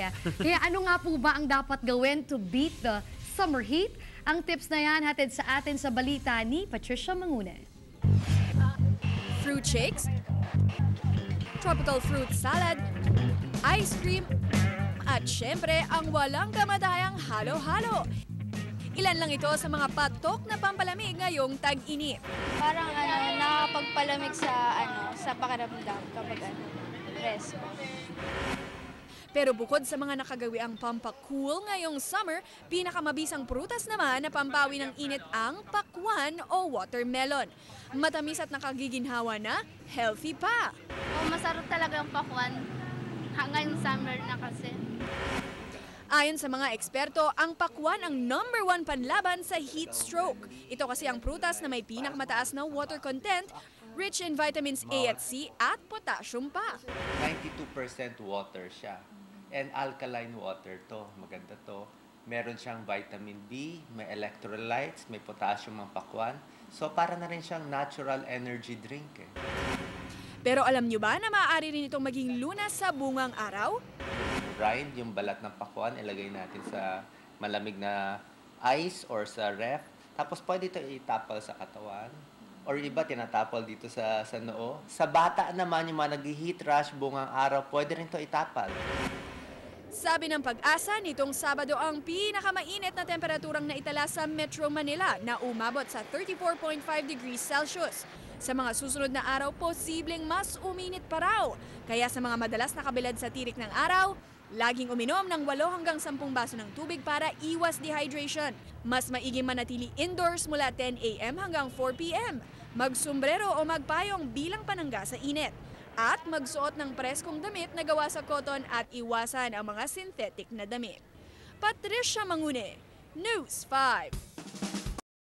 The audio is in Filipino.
ah. Kaya ano nga po ba ang dapat gawin to beat the summer heat? Ang tips na yan hatid sa atin sa balita ni Patricia Mangune. fruit shakes, tropical fruit salad, ice cream, at syempre ang walang kamadayang halo-halo. Ilan lang ito sa mga patok na pampalamig ngayong tag-init. Parang ano, nakakapagpalamig sa ano, sa pakiramdam kapag ano, rest. Pero bukod sa mga nakagawi ang pampakool ngayong summer, pinakamabisang prutas naman na pampawi ng init ang pakwan o watermelon. Matamis at nakagiginhawa na, healthy pa. O masarap talaga ang pakwan hanggang summer na kasi. Ayon sa mga eksperto, ang pakwan ang number one panlaban sa heat stroke. Ito kasi ang prutas na may pinakamataas na water content, rich in vitamins A at C at potassium pa. 92% water siya. And alkaline water to. Maganda to. Meron siyang vitamin B, may electrolytes, may potassium ang pakwan. So para na rin siyang natural energy drink eh. Pero alam nyo ba na maaari rin itong maging lunas sa bungang araw? Rind, yung balat ng pakwan, ilagay natin sa malamig na ice or sa ref. Tapos pwede ito itapal sa katawan. Or iba, tinatapal dito sa, sa noo. Sa bata naman, yung mga nag-heat rash bungang araw, pwede rin ito itapal. Sabi ng pag-asa, nitong Sabado ang pinakamainit na temperaturang naitala sa Metro Manila na umabot sa 34.5 degrees Celsius. Sa mga susunod na araw, posibleng mas uminit pa raw. Kaya sa mga madalas nakabilad sa tirik ng araw, laging uminom ng 8 hanggang 10 baso ng tubig para iwas dehydration. Mas maiging manatili indoors mula 10 a.m. hanggang 4 p.m. Magsombrero o magpayong bilang panangga sa init at magsuot ng preskong damit na gawa sa cotton at iwasan ang mga synthetic na damit. Patricia Mangune, News 5.